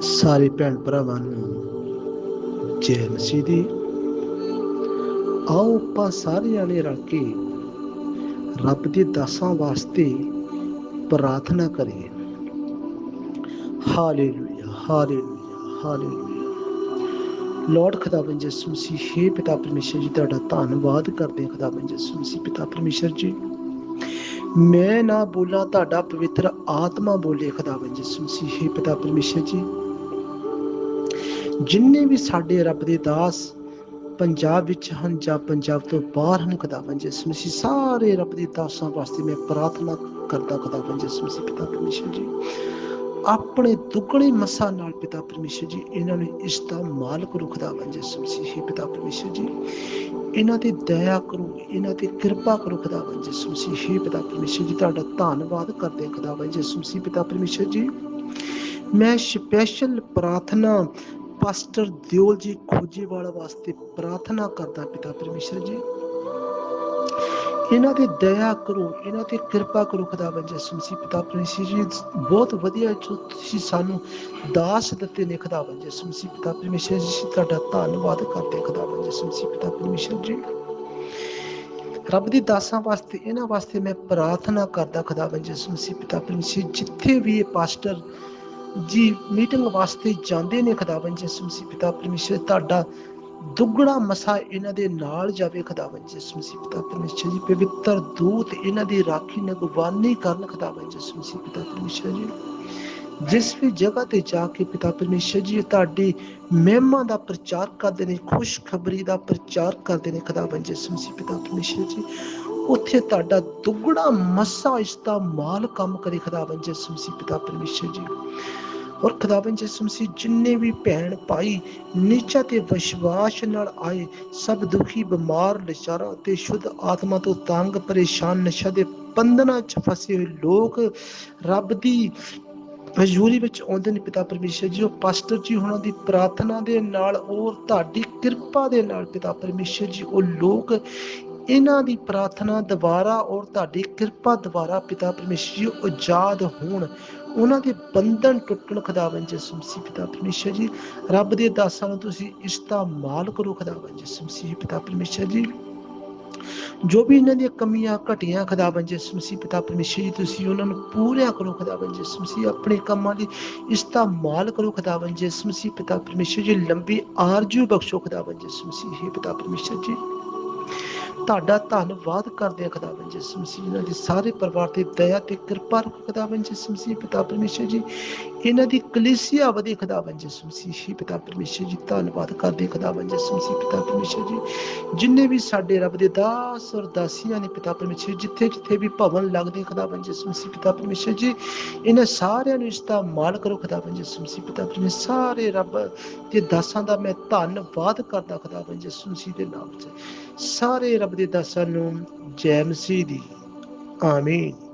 ਸਾਰੇ ਭੈਣ ਭਰਾਵਾਂ ਨੂੰ ਜੈ ਮਸੀਹ ਦੀ। ਆਓ ਆਪਾਂ ਸਾਰਿਆਂ ਨੇ ਰਲ ਕੇ ਰੱਬ ਦੇ ਦਾਸਾਂ ਵਾਸਤੇ ਪ੍ਰਾਰਥਨਾ ਕਰੀਏ। Hallelujah hallelujah hallelujah. ਲਾਰਡ ਖੁਦਾਵੰਦ ਯਿਸੂ ਮਸੀਹ, ਹੈ ਪਿਤਾ ਪਰਮੇਸ਼ਰ ਜੀ, ਤੁਹਾਡਾ ਧੰਨਵਾਦ ਕਰਦੇ ਹਾਂ ਖੁਦਾਵੰਦ ਯਿਸੂ ਮਸੀਹ, ਪਿਤਾ ਪਰਮੇਸ਼ਰ ਜੀ। ਮੈਂ ਨਾ ਬੋਲਾਂ, ਤੁਹਾਡਾ ਪਵਿੱਤਰ ਆਤਮਾ ਬੋਲੇ ਖੁਦਾਵੰਦ ਯਿਸੂ ਮਸੀਹ, ਹੈ ਪਿਤਾ ਪਰਮੇਸ਼ਰ ਜੀ। ਜਿੰਨੇ ਵੀ ਸਾਡੇ ਰੱਬ ਦੇ ਦਾਸ ਪੰਜਾਬ ਵਿੱਚ ਹਨ ਜਾਂ ਪੰਜਾਬ ਤੋਂ ਬਾਹਰ ਹਨ ਖੁਦਾਵੰਦ ਯਿਸੂ ਮਸੀਹ, ਸਾਰੇ ਰੱਬ ਦੇ ਦਾਸਾਂ ਵਾਸਤੇ ਮੈਂ ਪ੍ਰਾਰਥਨਾ ਕਰਦਾ ਖੁਦਾਵੰਦ ਯਿਸੂ ਮਸੀਹ, ਪਿਤਾ ਪਰਮੇਸ਼ਰ ਜੀ। ਆਪਣੇ ਦੁੱਗਣੇ ਮਸਾ ਨਾਲ ਪਿਤਾ ਪਰਮੇਸ਼ਰ ਜੀ, ਇਹਨਾਂ ਨੂੰ ਇਸ ਦਾ ਮਾਲ ਕਰੋ ਖੁਦਾਵੰਦ ਯਿਸੂ ਪਿਤਾ ਪਰਮੇਸ਼ਰ ਜੀ। ਇਹਨਾਂ ਤੇ ਦਇਆ ਕਰੋ, ਇਹਨਾਂ ਤੇ ਕਿਰਪਾ ਕਰੋ ਖੁਦਾਵੰਦ ਯਿਸੂ ਮਸੀਹ ਪਿਤਾ ਪਰਮੇਸ਼ਰ ਜੀ। ਤੁਹਾਡਾ ਧੰਨਵਾਦ ਕਰਦੇ ਹਾਂ ਖੁਦਾਵੰਦ ਯਿਸੂ ਮਸੀਹ, ਪਿਤਾ ਪਰਮੇਸ਼ਰ ਜੀ। ਮੈਂ ਸਪੈਸ਼ਲ ਪ੍ਰਾਰਥਨਾ ਪਾਸਟਰ ਦਿਓਲ ਜੀ ਖੋਜੇਵਾਲ ਵਾਸਤੇ ਪ੍ਰਾਰਥਨਾ ਕਰਦਾ ਪਿਤਾ ਪਰਮੇਸ਼ਰ ਜੀ। ਇਹਨਾਂ ਤੇ ਦਇਆ ਕਰੋ, ਇਹਨਾਂ ਤੇ ਕਿਰਪਾ ਕਰੋ ਖੁਦਾਵੰਦ ਯਿਸੂ ਮਸੀਹ, ਪਿਤਾ ਪਰਮੇਸ਼ਰ ਜੀ। ਬਹੁਤ ਵਧੀਆ ਜੋ ਤੁਸੀਂ ਸਾਨੂੰ ਦਾਸ ਦਿੱਤੇ ਨੇ ਖੁਦਾਵੰਦ ਯਿਸੂ ਮਸੀਹ, ਪਿਤਾ ਪਰਮੇਸ਼ਰ ਜੀ। ਤੁਹਾਡਾ ਧੰਨਵਾਦ ਕਰਦੇ ਖੁਦਾਵੰਦ ਯਿਸੂ ਮਸੀਹ, ਪਿਤਾ ਪਰਮੇਸ਼ਰ ਜੀ। ਰੱਬ ਦੀ ਦਾਸਾਂ ਵਾਸਤੇ, ਇਹਨਾਂ ਵਾਸਤੇ ਮੈਂ ਪ੍ਰਾਰਥਨਾ ਕਰਦਾ ਖੁਦਾਵੰਦ ਯਿਸੂ ਮਸੀਹ, ਪਿਤਾ ਪਰਮੇਸ਼ਰ ਜਿੱਥੇ ਵੀ ਇਹ ਪਾਸਟਰ ਜੀ ਮੀਟਿੰਗ ਵਾਸਤੇ ਜਾਂਦੇ ਨੇ ਖੁਦਾਵੰਦ ਯਿਸੂ ਮਸੀਹ ਪਿਤਾ ਪਰਮੇਸ਼ਰ, ਤੁਹਾਡਾ ਦੁੱਗਣਾ ਮਸਾ ਇਹਨਾਂ ਦੇ ਨਾਲ ਜਾਵੇ ਖੁਦਾਵੰਦ ਯਿਸੂ ਮਸੀਹ ਪਿਤਾ ਪਰਮੇਸ਼ਰ ਜੀ। ਪਵਿੱਤਰ ਦੂਤ ਇਹਨਾਂ ਦੀ ਰਾਖੀ ਨਿਗਵਾਨੀ ਕਰਨ ਖੁਦਾਵੰਦ ਯਿਸੂ ਮਸੀਹ ਪਿਤਾ ਪਰਮੇਸ਼ਰ ਜੀ। ਜਿਸ ਵੀ ਜਗ੍ਹਾ ਤੇ ਜਾ ਕੇ ਪਿਤਾ ਪਰਮੇਸ਼ਰ ਜੀ, ਤੁਹਾਡੀ ਮਹਿਮਾ ਦਾ ਪ੍ਰਚਾਰ ਕਰਦੇ ਨੇ, ਖੁਸ਼ਖਬਰੀ ਦਾ ਪ੍ਰਚਾਰ ਕਰਦੇ ਨੇ ਖੁਦਾਵੰਦ ਯਿਸੂ ਮਸੀਹ ਪਿਤਾ ਪਰਮੇਸ਼ਰ ਜੀ। ਉੱਥੇ ਤੁਹਾਡਾ ਦੁੱਗਣਾ ਮਸਾ ਇਸ ਦਾ ਮਾਲ ਕੰਮ ਕਰੇ ਖੁਦਾਵੰਦ ਯਿਸੂ ਮਸੀਹ, ਪਿਤਾ ਪਰਮੇਸ਼ਰ ਜੀ। ਔਰ ਖੁਦਾਵੰਦ ਯਿਸੂ ਮਸੀਹ, ਜਿੰਨੇ ਵੀ ਭੈਣ ਭਾਈ ਨਿਚਾ ਤੇ ਵਿਸ਼ਵਾਸ ਨਾਲ ਆਏ, ਸਭ ਦੁਖੀ, ਬਿਮਾਰ ਲਿਚਾਰਾ ਤੇ ਸ਼ੁੱਧ ਆਤਮਾ ਤੋਂ ਤੰਗ, ਪਰੇਸ਼ਾਨ, ਨਸ਼ਾ ਦੇ ਬੰਧਨਾਂ 'ਚ ਫਸੇ ਹੋਏ ਲੋਕ, ਰੱਬ ਦੀ ਹਜ਼ੂਰੀ ਵਿੱਚ ਆਉਂਦੇ ਨੇ, ਪਿਤਾ ਪਰਮੇਸ਼ਰ ਜੀ। ਉਹ ਪਾਸਟਰ ਜੀ ਉਹਨਾਂ ਦੀ ਪ੍ਰਾਰਥਨਾ ਦੇ ਨਾਲ ਔਰ ਤੁਹਾਡੀ ਕਿਰਪਾ ਦੇ ਨਾਲ, ਪਿਤਾ ਪਰਮੇਸ਼ਰ ਜੀ, ਉਹ ਲੋਕ ਇਹਨਾਂ ਦੀ ਪ੍ਰਾਰਥਨਾ ਦੁਆਰਾ ਔਰ ਤੁਹਾਡੀ ਕਿਰਪਾ ਦੁਆਰਾ ਪਿਤਾ ਪਰਮੇਸ਼ਰ ਜੀ ਆਜ਼ਾਦ ਹੋਣ। ਉਹਨਾਂ ਦੇ ਬੰਧਨ ਟੁੱਟਣ ਖੁਦਾਵੰਦ ਯਿਸੂ ਮਸੀਹ ਪਿਤਾ ਪਰਮੇਸ਼ਰ ਜੀ। ਰੱਬ ਦੇ ਦਾਸਾਂ ਨੂੰ ਤੁਸੀਂ ਇਸ ਦਾ ਮਾਲ ਕਰੋ ਖੁਦਾਵੰਦ ਯਿਸੂ ਮਸੀਹ ਪਿਤਾ ਪਰਮੇਸ਼ਰ ਜੀ। ਜੋ ਵੀ ਇਹਨਾਂ ਦੀਆਂ ਕਮੀਆਂ, ਘਟੀਆਂ ਖੁਦਾਵੰਦ ਯਿਸੂ ਮਸੀਹ ਪਿਤਾ ਪਰਮੇਸ਼ਰ ਜੀ, ਤੁਸੀਂ ਉਹਨਾਂ ਨੂੰ ਪੂਰਿਆ ਕਰੋ ਖੁਦਾਵੰਦ ਯਿਸੂ ਮਸੀਹ ਆਪਣੇ ਕੰਮਾਂ ਲਈ ਇਸ ਮਾਲ ਕਰੋ ਖੁਦਾਵੰਦ ਯਿਸੂ ਮਸੀਹ ਪਿਤਾ ਪਰਮੇਸ਼ਰ ਜੀ। ਲੰਬੀ ਆਰਜੂ ਬਖਸ਼ੋ ਖੁਦਾਵੰਦ ਯਿਸੂ ਮਸੀਹ ਪਿਤਾ ਪਰਮੇਸ਼ਰ ਜੀ। ਤੁਹਾਡਾ ਧੰਨਵਾਦ ਕਰਦੇ ਹਾਂ ਖੁਦਾਵੰਦ ਯਿਸੂ ਮਸੀਹ ਇਹਨਾਂ ਦੇ ਸਾਰੇ ਪਰਿਵਾਰ ਤੇ ਦਇਆ ਤੇ ਕਿਰਪਾ ਰੱਖੋ ਖੁਦਾਵੰਦ ਯਿਸੂ ਮਸੀਹ ਪਿਤਾ ਪਰਮੇਸ਼ਰ ਜੀ। ਇਹਨਾਂ ਦੀ ਕਲੀਸਿਆ ਵਧੇ ਖੁਦਾਵੰਦ ਯਿਸੂ ਮਸੀਹ ਪਿਤਾ ਪਰਮੇਸ਼ਰ ਜੀ। ਧੰਨਵਾਦ ਕਰਦੇ ਖੁਦਾਵੰਦ ਯਿਸੂ ਮਸੀਹ, ਪਿਤਾ ਪਰਮੇਸ਼ਰ ਜੀ। ਜਿੰਨੇ ਵੀ ਸਾਡੇ ਰੱਬ ਦੇ ਦਾਸ ਔਰ ਦਾਸੀਆਂ ਨੇ ਪਿਤਾ ਪਰਮੇਸ਼ਰ ਜਿੱਥੇ ਜਿੱਥੇ ਵੀ ਭਵਨ ਲੱਗਦੇ ਖੁਦਾਵੰਦ ਯਿਸੂ ਮਸੀਹ, ਪਿਤਾ ਪਰਮੇਸ਼ਰ ਜੀ, ਇਹਨਾਂ ਸਾਰਿਆਂ ਨੂੰ ਇਸ ਦਾ ਮਾਲ ਕਰੋ ਖੁਦਾਵੰਦ ਯਿਸੂ ਮਸੀਹ, ਪਿਤਾ ਪਰਮੇਸ਼ਰ ਸਾਰੇ ਰੱਬ ਤੇ ਦਾਸਾਂ ਦਾ ਮੈਂ ਧੰਨਵਾਦ ਕਰਦਾ ਖੁਦਾਵੰਦ ਯਿਸੂ ਮਸੀਹ ਦੇ ਨਾਮ 'ਚ। ਸਾਰੇ ਰੱਬ ਦੇ ਦਾਸਾਂ ਨੂੰ ਜੈ ਮਸੀਹ ਦੀ। ਆਮੀਨ।